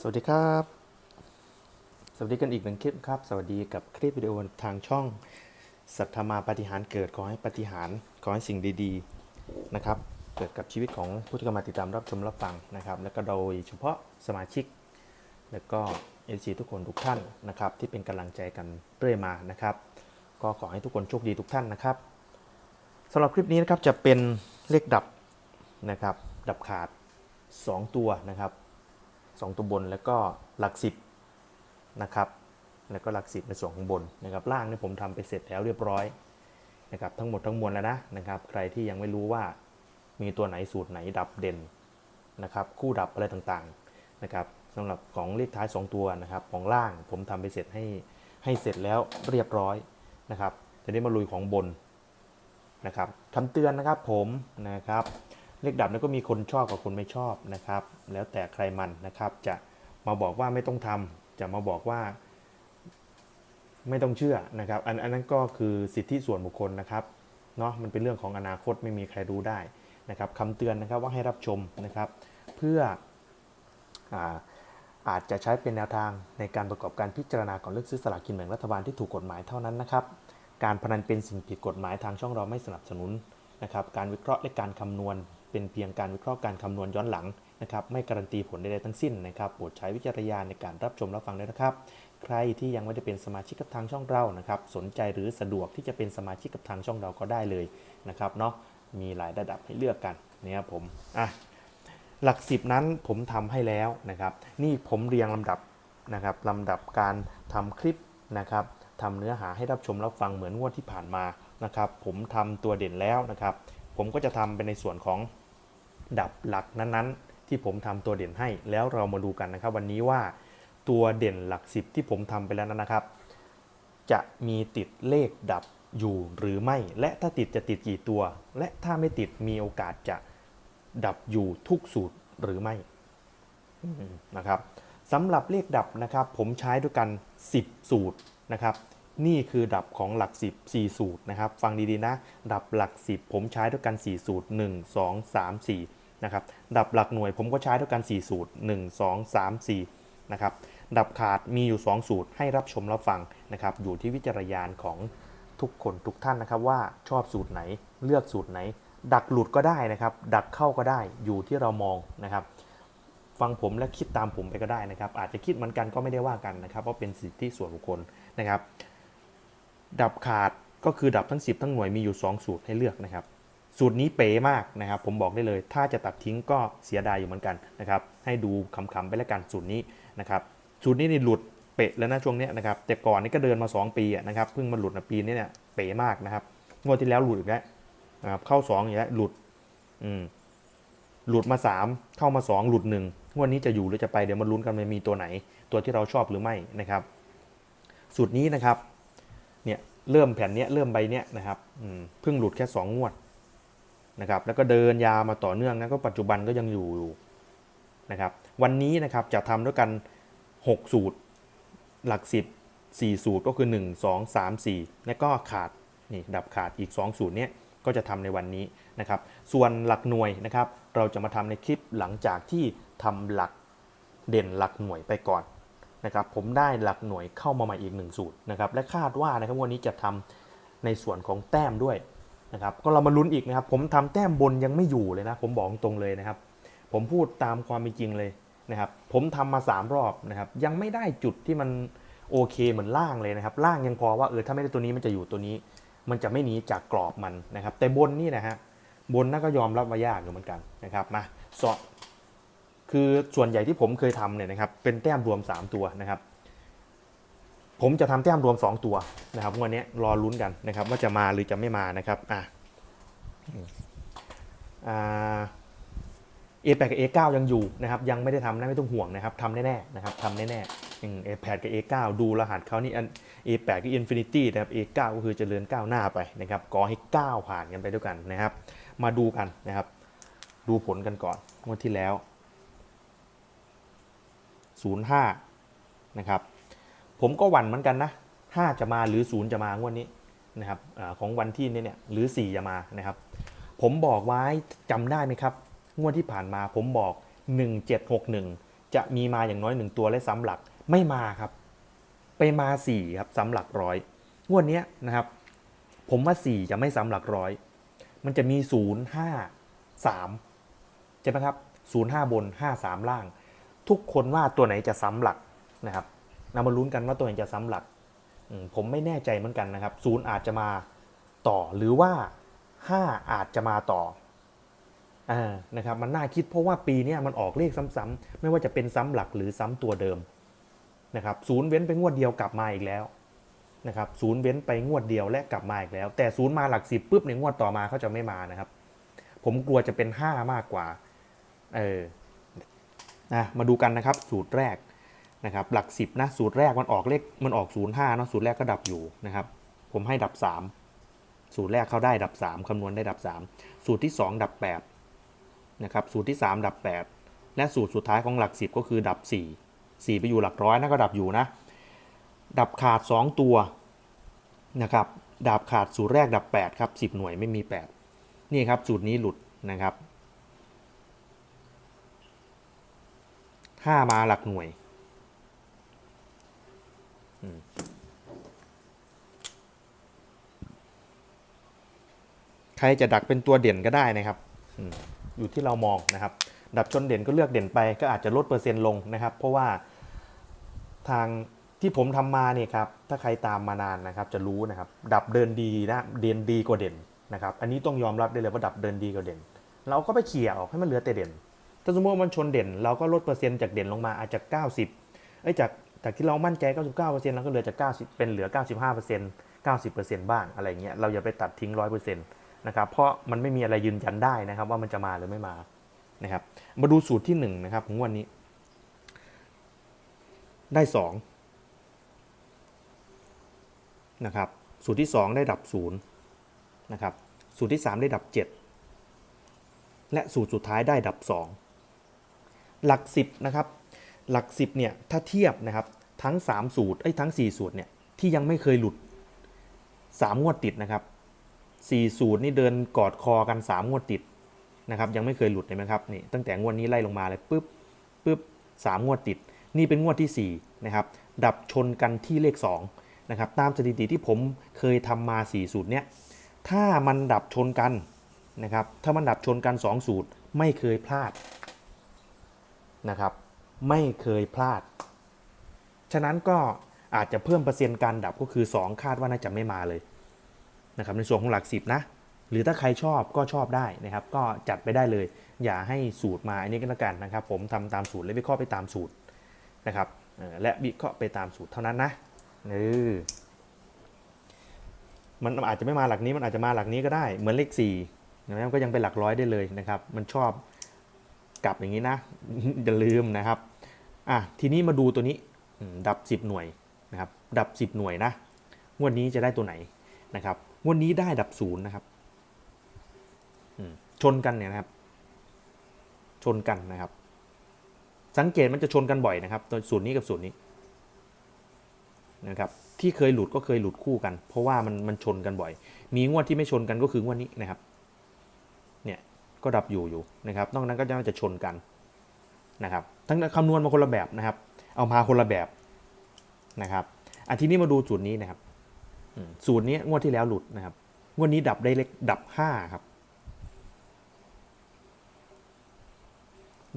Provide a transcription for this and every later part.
สวัสดีครับ สวัสดีกันอีกหนึ่งคลิปครับ สวัสดีกับคลิปวิดีโอทางช่องสัทธมาปฏิหารเกิดขอให้ปฏิหารขอให้สิ่งดีๆนะครับ เกิดกับชีวิตของผู้ที่เข้ามาติดตามรับชมรับฟังนะครับ และก็โดยเฉพาะสมาชิก และก็เอซีทุกคนทุกท่านนะครับ ที่เป็นกำลังใจกันเรื่อยมานะครับ ก็ขอให้ทุกคนโชคดีทุกท่านนะครับสำหรับคลิปนี้นะครับจะเป็นเลขดับนะครับดับขาด 2 ตัวนะครับ สองตัวบนแล้วก็หลักสิบนะครับแล้วก็หลักสิบในส่วนของบนนะครับล่างนี่ผมทำไปเสร็จแล้วเรียบร้อยนะครับทั้งหมดทั้งมวลแล้วนะนะครับใครที่ยังไม่รู้ว่ามีตัวไหนสูตรไหนดับเด่นนะครับคู่ดับอะไรต่างๆนะครับสำหรับของเลขท้าย 2 ตัวนะครับของล่างผมทำไปเสร็จให้ให้เสร็จแล้วเรียบร้อยนะครับจะได้มาลุยของบนนะครับคำเตือนนะครับผมนะครับ เลขดับนั้นก็มีคนชอบกับคนไม่ชอบนะครับ แล้วแต่ใครมันนะครับ จะมาบอกว่าไม่ต้องทำจะมาบอกว่า ไม่ต้องเชื่อนะครับอันอันนั้นก็คือสิทธิส่วนบุคคลนะครับเนาะมันเป็นเรื่องของอนาคตไม่มีใครรู้ได้นะครับคำเตือนนะครับว่าให้รับชมนะครับ เพื่ออาอาจจะใช้เป็นแนวทางในการประกอบการพิจารณาก่อนเลือกซื้อสลากกินแบ่งรัฐบาลที่ถูกกฎหมายเท่านั้นนะครับ การพนันเป็นสิ่งผิดกฎหมายทางช่องเราไม่สนับสนุนนะครับ การวิเคราะห์และการคำนวณ เป็นเพียงการวิเคราะห์การคำนวณย้อนหลังนะครับไม่การันตีผลใดๆทั้งสิ้นนะครับโปรดใช้วิจารณญาณในการรับชมรับฟังด้วยนะครับ ใครที่ยังไม่ได้เป็นสมาชิกกับทางช่องเรานะครับสนใจหรือสะดวกที่จะเป็นสมาชิกกับทางช่องเราก็ได้เลยนะครับเนาะมีหลายระดับให้เลือกกันเนี่ยผมอะหลักสิบนั้นผมทำให้แล้วนะครับ นี่ผมเรียงลำดับนะครับลำดับการทำคลิปนะครับทำเนื้อหาให้รับชมรับฟังเหมือนงวดที่ผ่านมานะครับ ผมทำตัวเด่นแล้วนะครับ ผมก็จะทำเป็นในส่วนของดับหลักนั้นๆ ที่ผมทำตัวเด่นให้ แล้วเรามาดูกันนะครับ วันนี้ว่าตัวเด่นหลักสิบที่ผมทำไปแล้วนะครับ จะมีติดเลขดับอยู่หรือไม่ และถ้าติดจะติดกี่ตัว และถ้าไม่ติดมีโอกาสจะดับอยู่ทุกสูตรหรือไม่นะครับสำหรับเลขดับนะครับ ผมใช้ด้วยกัน 10 สูตรนะครับ นี่คือดับของหลัก 10 4 สูตรนะครับ ฟังดีๆนะ ดับหลัก 10 ผมใช้ด้วยกัน 4 สูตร 1 2 3 4 นะครับ ดับหลักหน่วยผมก็ใช้ด้วยกัน 4 สูตร 1 2 3 4 นะครับ ดับขาดมีอยู่ 2 สูตรให้รับชมรับฟังนะครับ อยู่ที่วิจารณญาณของทุกคนทุกท่านนะครับว่าชอบสูตรไหนเลือกสูตรไหน ดักหลุดก็ได้นะครับ ดักเข้าก็ได้อยู่ที่เรามองนะครับ ฟังผมและคิดตามผมไปก็ได้นะครับ อาจจะคิดเหมือนกันก็ไม่ได้ว่ากันนะครับเพราะเป็นสิทธิส่วนบุคคลนะครับ ดับขาดก็คือดับทั้ง 10 ทั้งหน่วยมีอยู่ 2 สูตรให้เลือกนะครับ สูตรนี้เป๋มากนะครับ ผมบอกได้เลย ถ้าจะตัดทิ้งก็เสียดายอยู่เหมือนกันนะครับ ให้ดูคำๆไปแล้วกันสูตรนี้นะครับ สูตรนี้นี่หลุดเป๊ะแล้วนะช่วงนี้นะครับ แต่ก่อนนี่ก็เดินมา 2 ปีนะครับ เพิ่งมาหลุดในปีนี้เนี่ยเป๋มากนะครับ งวดที่แล้วหลุดอีกแล้วนะครับ เข้า2อย่างนี้วหลุด อืม หลุดมา 3 เข้ามา 2 หลุด 1 งวดนี้จะอยู่หรือจะไปเดี๋ยวมาลุ้นกันมันมีตัวไหน ตัวที่เราชอบหรือไม่นะครับ สูตรนี้นะครับ เนี่ยเริ่มแผ่นเนี้ยเริ่มใบเนี้ยนะครับเพิ่งหลุดแค่ 2 งวดนะครับแล้วก็เดินยาวมาต่อเนื่องนะก็ปัจจุบันก็ยังอยู่อยู่นะครับวันนี้นะครับจะทำด้วยกัน 6 สูตรหลัก 10 4 สูตรก็คือ 1 2 3 4 แล้วก็ขาดนี่ดับขาดอีก 2 สูตรเนี้ยก็จะทำในวันนี้นะครับส่วนหลักหน่วยนะครับเราจะมาทำในคลิปหลังจากที่ทำหลักเด่นหลักหน่วยไปก่อน นะครับผมได้หลักหน่วยเข้ามาใหม่อีกหนึ่งสูตรนะครับและคาดว่านะครับวันนี้จะทำในส่วนของแต้มด้วยนะครับก็เรามาลุ้นอีกนะครับ ผมทำแต้มบนยังไม่อยู่เลยนะ ผมบอกตรงเลยนะครับ ผมพูดตามความเป็นจริงเลยนะครับผมทำมา 3 รอบนะครับยังไม่ได้จุดที่มันโอเคเหมือนล่างเลยนะครับล่างยังพอว่าเออถ้าไม่ได้ตัวนี้มันจะอยู่ตัวนี้ มันจะไม่หนีจากกรอบมันนะครับแต่บนนี่นะฮะบนน่าก็ยอมรับว่ายากอยู่เหมือนกันนะครับมาสอบ คือส่วนใหญ่ที่ผมเคยทำเนี่ยนะครับเป็นแต้มรวม 3 ตัวนะครับผมจะทำแต้มรวม 2 ตัวนะครับวันนี้รอลุ้นกันนะครับ ว่าจะมาหรือจะไม่มานะครับอะเอแปดกับเอเก้ายังอยู่นะครับ ยังไม่ได้ทำนะไม่ต้องห่วงนะครับทำแน่ๆนะครับทำแน่ๆเอแปดกับเอเก้าดูรหัสเขานี่อันเอแปดก็อินฟินิตี้นะครับเอเก้าก็คือเจริญก้าวหน้าไปนะครับก่อให้ก้าวผ่านกันไปด้วยกันนะครับ มาดูกันนะครับ ดูผลกันก่อนงวดที่แล้ว 05นะครับผมก็หวั่นเหมือนกันนะ5จะมาหรือ 0 จะมางวดนี้นะครับอของวันที่นี้เนี่ยหรือ 4 จะมานะครับ ผมบอกไว้จำได้ไหมครับ งวดที่ผ่านมาผมบอก 1761 จะมีมาอย่างน้อยหนึ่งตัวและซ้ำหลักไม่มาครับ ไปมาสี่ครับซ้ำหลักร้อยงวดนี้นะครับ ผมว่าสี่จะไม่ซ้ำหลักร้อย มันจะมีศูนย์ห้าสามใช่ไหมครับศูนย์ห้าบนห้าสามล่าง ทุกคนว่าตัวไหนจะซ้ำหลักนะครับเรามาลุ้นกันว่าตัวไหนจะซ้ำหลัก ผมไม่แน่ใจเหมือนกันนะครับศูนย์อาจจะมาต่อหรือว่าห้าอาจจะมาต่ออนะครับมันน่าคิดเพราะว่าปีนี้มันออกเลขซ้ำๆไม่ว่าจะเป็นซ้ำหลักหรือซ้ำตัวเดิมนะครับศูนย์เว้นไปงวดเดียวกลับมาอีกแล้วนะครับศูนย์เว้นไปงวดเดียวและกลับมาอีกแล้ว แต่ศูนย์มาหลักสิบปุ๊บในงวดต่อมาเขาจะไม่มานะครับ ผมกลัวจะเป็นห้ามากกว่าเออ นะมาดูกันนะครับสูตรแรกนะครับหลัก 10นะสูตรแรกมันออกเลขมันออก 0 5เนาะสูตรแรกก็ดับอยู่นะครับผมให้ดับ 3 สูตรแรกเข้าได้ดับ 3คำนวณได้ดับ 3 สูตรที่ 2 ดับ8นะครับสูตรที่ 3 ดับ 8 และสูตรสุดท้ายของหลัก 10 ก็คือดับ 4 4 ไปอยู่หลักร้อยนะก็ดับอยู่นะดับขาด 2 ตัวนะครับดับขาดสูตรแรกดับ 8 ครับ 10 หน่วยไม่มี 8 นี่ครับสูตรนี้หลุดนะครับ ห้ามาหลักหน่วย ใครจะดักเป็นตัวเด่นก็ได้นะครับ อยู่ที่เรามองนะครับ ดับจนเด่นก็เลือกเด่นไป ก็อาจจะลดเปอร์เซ็นต์ลงนะครับ เพราะว่าทางที่ผมทำมาเนี่ยครับ ถ้าใครตามมานานนะครับ จะรู้นะครับ ดับเดินดีนะ เด่นดีกว่าเด่นนะครับ อันนี้ต้องยอมรับได้เลยว่าดับเดินดีกว่าเด่น เราก็ไปเขี่ยออกให้มันเหลือแต่เด่น ถ้าสมมติว่ามันชนเด่น เราก็ลดเปอร์เซ็นต์จากเด่นลงมาอาจจะ 90เอ้จากจากที่เรามั่นใจ 99%เราก็เหลือจาก 90 เป็นเหลือ 95% 90%บ้างอะไรเงี้ยเราอย่าไปตัดทิ้ง 100%นะครับเพราะมันไม่มีอะไรยืนยันได้นะครับ ว่ามันจะมาหรือไม่มานะครับ มาดูสูตรที่1นะครับของวันนี้ ได้2นะครับสูตรที่ 2 ได้ดับ0นะครับสูตรที่ 3 ได้ดับ 7 และสูตรสุดท้ายได้ดับ 2 หลัก 10นะครับหลัก 10เนี่ยถ้าเทียบนะครับทั้ง 3 สูตรไอ้ทั้ง 4 สูตรเนี่ยที่ยังไม่เคยหลุด 3 งวดติดนะครับ4สูตรนี่เดินกอดคอกัน 3 งวดติดนะครับยังไม่เคยหลุดเลยไหมครับนี่ตั้งแต่งวดนี้ไล่ลงมาเลยปุ๊บปุ๊บ3งวดติด นี่เป็นงวดที่4นะครับดับชนกันที่เลข2นะครับตามสถิติที่ผมเคยทำมา 4 สูตรเนี่ยถ้ามันดับชนกันนะครับถ้ามันดับชนกัน 2 สูตรไม่เคยพลาด นะครับ ไม่เคยพลาด ฉะนั้นก็อาจจะเพิ่มเปอร์เซ็นต์การดับก็คือ 2 คาดว่าน่าจะไม่มาเลยนะครับในส่วนของหลัก 10 นะ หรือถ้าใครชอบก็ชอบได้นะครับ ก็จัดไปได้เลย อย่าให้สูตรมาอันนี้ก็แล้วกันนะครับ ผมทำตามสูตรและวิเคราะห์ไปตามสูตรนะครับและวิเคราะห์ไปตามสูตรเท่านั้นนะเออมันอาจจะไม่มาหลักนี้มันอาจจะมาหลักนี้ก็ได้ เหมือนเลข4นะครับก็ยังเป็นหลักร้อยได้เลยนะครับ มันชอบ กลับอย่างนี้นะอย่าลืมนะครับอะทีนี้มาดูตัวนี้ดับ 10 หน่วยนะครับดับ 10 หน่วยนะงวดนี้จะได้ตัวไหนนะครับงวดนี้ได้ดับศูนย์นะครับชนกันเนี่ยนะครับ ชนกันนะครับ สังเกตมันจะชนกันบ่อยนะครับตัวสูตรนี้กับสูตรนี้นะครับที่เคยหลุดก็เคยหลุดคู่กัน เพราะว่ามันมันชนกันบ่อย มีงวดที่ไม่ชนกันก็คืองวดนี้นะครับ ก็ดับอยู่อยู่นะครับ นอกนั้นก็จะจะชนกันนะครับ ทั้งคำนวณมาคนละแบบนะครับ เอามาคนละแบบนะครับอันทีนี้มาดูสูตรนี้นะครับสูตรนี้งวดที่แล้วหลุดนะครับงวดนี้ดับได้เล็กดับห้าครับ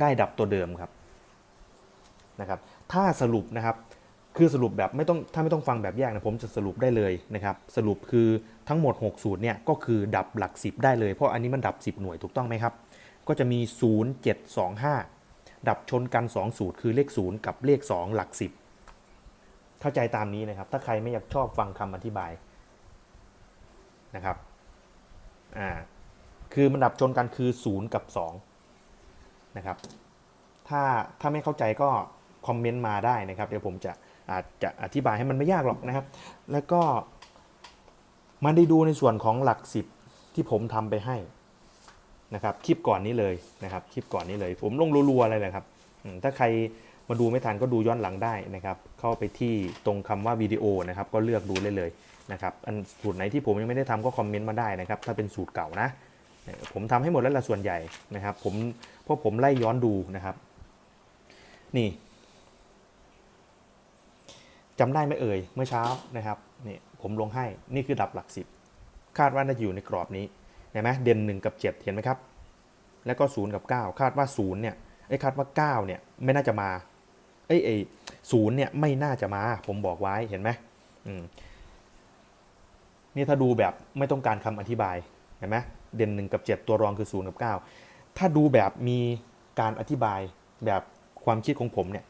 ได้ดับตัวเดิมครับนะครับ ถ้าสรุปนะครับ คือสรุปแบบไม่ต้องถ้าไม่ต้องฟังแบบแยกนะผมจะสรุปได้เลยนะครับ สรุปคือทั้งหมด 6 สูตรเนี่ยก็คือดับหลัก 10 ได้เลย เพราะอันนี้มันดับ 10 หน่วยถูกต้องไหมครับ ก็จะมี 0 7 2 5 ดับชนกัน 2 สูตร คือเลข 0 กับเลข 2 หลัก 10 เข้าใจตามนี้นะครับ ถ้าใครไม่อยากชอบฟังคำอธิบายนะครับอ่าคือมันดับชนกันคือ 0 กับ2นะครับถ้าถ้าไม่เข้าใจก็คอมเมนต์มาได้นะครับ เดี๋ยวผมจะ อาจจะอธิบายให้มันไม่ยากหรอกนะครับ แล้วก็มาได้ดูในส่วนของหลักสิบที่ผมทำไปให้นะครับคลิปก่อนนี้เลยนะครับคลิปก่อนนี้เลย ผมลงรัวๆอะไรเลยครับถ้าใครมาดูไม่ทันก็ดูย้อนหลังได้นะครับ เข้าไปที่ตรงคำว่าวิดีโอนะครับ ก็เลือกดูได้เลยนะครับ อันสูตรไหนที่ผมยังไม่ได้ทำก็คอมเมนต์มาได้นะครับ ถ้าเป็นสูตรเก่านะ ผมทำให้หมดแล้วละส่วนใหญ่นะครับ ผมเพราะผมไล่ย้อนดูนะครับ นี่ จำได้ไหมเอ่ยเมื่อเช้านะครับนี่ผมลงให้นี่คือดับหลักสิบคาดว่าน่าจะอยู่ในกรอบนี้เห็นไหมเด่นหนึ่งกับเจ็ดเห็นไหมครับ แล้วก็ศูนย์กับเก้าคาดว่าศูนย์เนี่ยไอ้คาดว่าเก้าเนี่ยไม่น่าจะมาเอ้ไอ้ศูนย์เนี่ยไม่น่าจะมา ผมบอกไว้เห็นไหมอืมนี่ถ้าดูแบบไม่ต้องการคำอธิบายเห็นไหมเด่นหนึ่งกับเจ็ดตัวรองคือศูนย์กับเก้าถ้าดูแบบมีการอธิบายแบบความคิดของผมเนี่ย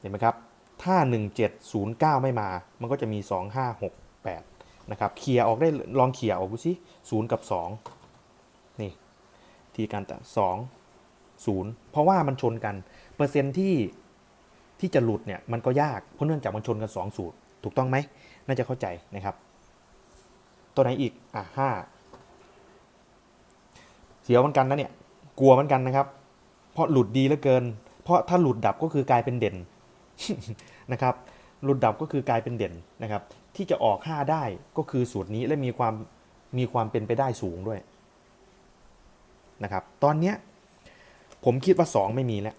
เห็นไหมครับ ถ้า 1709 ไม่มา มันก็จะมี 2568 นะครับเคลียร์ออกได้ลองเคลียร์ออกดูสิ0กับ 2 นี่ ทีการตัด2 0 เพราะว่ามันชนกัน เปอร์เซ็นต์ที่ที่จะหลุดเนี่ยมันก็ยาก เพราะเนื่องจากมันชนกัน 2 สูตร ถูกต้องไหม น่าจะเข้าใจนะครับ ตัวไหนอีก อะห้าเสียวเหมือนกันนะเนี่ย กลัวเหมือนกันนะครับ เพราะหลุดดีเหลือเกิน เพราะถ้าหลุดดับก็คือกลายเป็นเด่น นะครับหลุดดับก็คือกลายเป็นเด่นนะครับ ที่จะออก 5 ได้ก็คือสูตรนี้และมีความมีความเป็นไปได้สูงด้วยนะครับ ตอนเนี้ยผมคิดว่า 2 ไม่มีแล้ว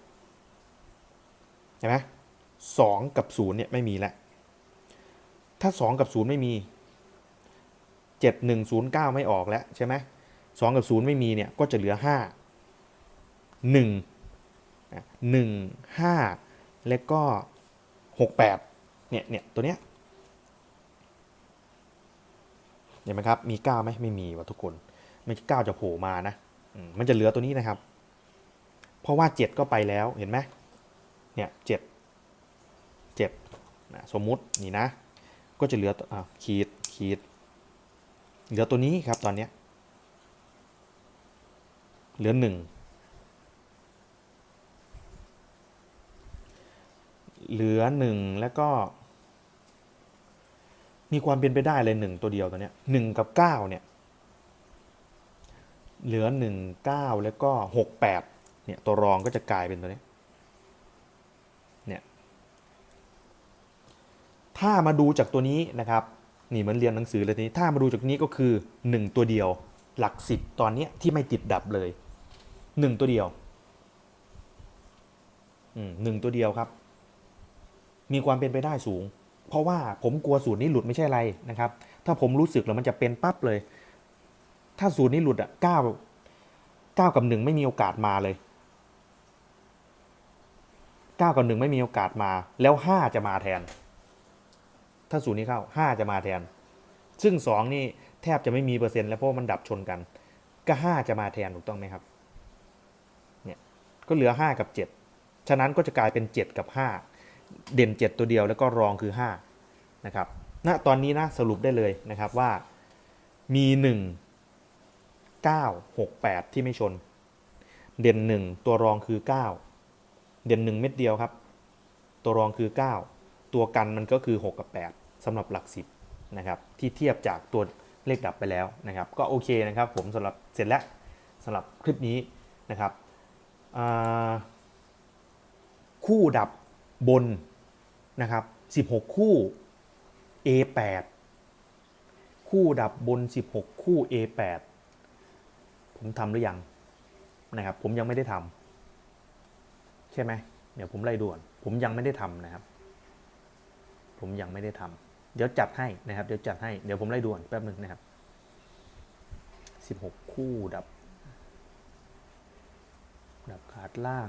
เห็นไหมสองกับ0เนี่ยไม่มีแล้ว ถ้า 2 กับ 0 ไม่มี 7109 ไม่ออกแล้วใช่ไหมสองกับ 0 ไม่มีเนี่ยก็จะเหลือ 5 1 1 5 แล้วก็ 68 เนี่ยเนี่ยตัวเนี้ยเห็นไหมครับ มี9ไหมไม่มีว่ะทุกคนไม่เก้าจะโผล่มานะมันจะเหลือตัวนี้นะครับ เพราะว่า 7 ก็ไปแล้วเห็นไหมเนี่ยเจ็ดเจ็ดนะสมมุตินี่นะ ก็จะเหลืออะขีดขีดเหลือตัวนี้ครับตอนเนี้ยเหลือหนึ่ง เหลือหนึ่งแล้วก็ มีความเป็นไปได้เลยหนึ่งตัวเดียวตัวเนี้ยหนึ่งกับเก้าเนี่ย เหลือหนึ่งเก้าแล้วก็หกแปดเนี่ยตัวรองก็จะกลายเป็นตัวนี้ เนี่ย ถ้ามาดูจากตัวนี้นะครับ นี่เหมือนเรียนหนังสือเลยทีนี้ ถ้ามาดูจากนี้ก็คือหนึ่งตัวเดียว หลักสิบตอนเนี้ยที่ไม่ติดดับเลยหนึ่งตัวเดียวอืมหนึ่งตัวเดียวครับ มีความเป็นไปได้สูง เพราะว่าผมกลัวสูตรนี้หลุดไม่ใช่อะไรนะครับ ถ้าผมรู้สึกแล้วมันจะเป็นปั๊บเลย ถ้าสูตรนี้หลุดอะเก้าเก้ากับหนึ่งไม่มีโอกาสมาเลยเก้ากับหนึ่งไม่มีโอกาสมา แล้วห้าจะมาแทน ถ้าสูตรนี้เข้าห้าจะมาแทน ซึ่งสองนี่แทบจะไม่มีเปอร์เซ็นต์แล้วเพราะมันดับชนกัน ก็ห้าจะมาแทนถูกต้องไหมครับ เนี่ยก็เหลือห้ากับเจ็ดฉะนั้นก็จะกลายเป็นเจ็ดกับห้า เด่น 7 ตัวเดียวแล้วก็รองคือ5นะครับณตอนนี้นะสรุปได้เลยนะครับว่ามี 1 9 6 8 ที่ไม่ชน เด่น 1 ตัวรองคือ 9 เด่น 1 เม็ดเดียวครับ ตัวรองคือ 9 ตัวกันมันก็คือ 6 กับ 8สำหรับหลัก 10นะครับที่เทียบจากตัวเลขดับไปแล้วนะครับ ก็โอเคนะครับผมสำหรับเสร็จแล้วสำหรับคลิปนี้นะครับคู่ดับ บนนะครับ16 คู่ A8 คู่ดับบน 16 คู่ A8 ผมทำหรือยังนะครับ ผมยังไม่ได้ทำใช่ไหมเดี๋ยวผมไล่ด่วน ผมยังไม่ได้ทำนะครับ ผมยังไม่ได้ทำเดี๋ยวจัดให้นะครับ เดี๋ยวจัดให้เดี๋ยวผมไล่ด่วนแป๊บหนึ่งนะครับ 16 คู่ดับ ดับขาดล่าง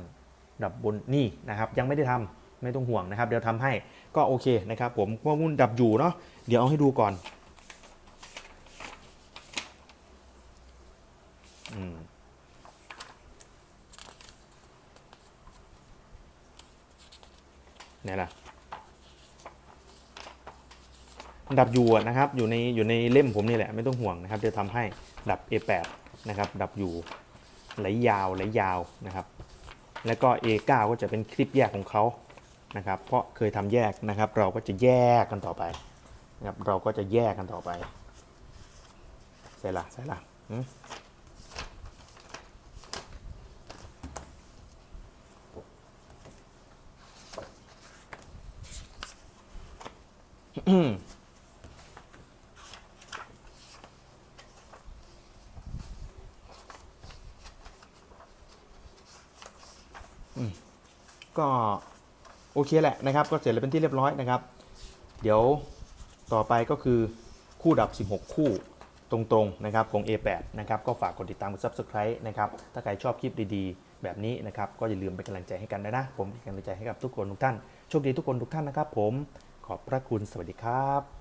ดับบนนี่นะครับ ยังไม่ได้ทำ ไม่ต้องห่วงนะครับ เดี๋ยวทำให้ก็โอเคนะครับ ผมว่ามุ่นดับอยู่เนาะเดี๋ยวเอาให้ดูก่อนอืมไหนล่ะดับอยู่นะครับ อยู่ในอยู่ในเล่มผมนี่แหละไม่ต้องห่วงนะครับเดี๋ยวทำให้ดับ A8 นะครับ ดับอยู่ไหลยาวไหลยาวนะครับ แล้วก็ A9 ก็จะเป็นคลิปแยกของเขา นะครับ เพราะเคยทำแยกนะครับ เราก็จะแยกกันต่อไปนะครับเราก็จะแยกกันต่อไปใส่ละใส่ละก็ โอเคแหละนะครับ ก็เสร็จแล้วเป็นที่เรียบร้อยนะครับ เดี๋ยวต่อไปก็คือคู่ดับ 16 คู่ตรงๆนะครับของ A8 นะครับก็ฝากกดติดตามกด Subscribe นะครับถ้าใครชอบคลิปดีๆ แบบนี้นะครับก็อย่าลืมเป็นกำลังใจให้กันด้วยนะ ผมเป็นกำลังใจให้กับทุกคนทุกท่านโชคดีทุกคนทุกท่านนะครับ ผมขอบพระคุณสวัสดีครับ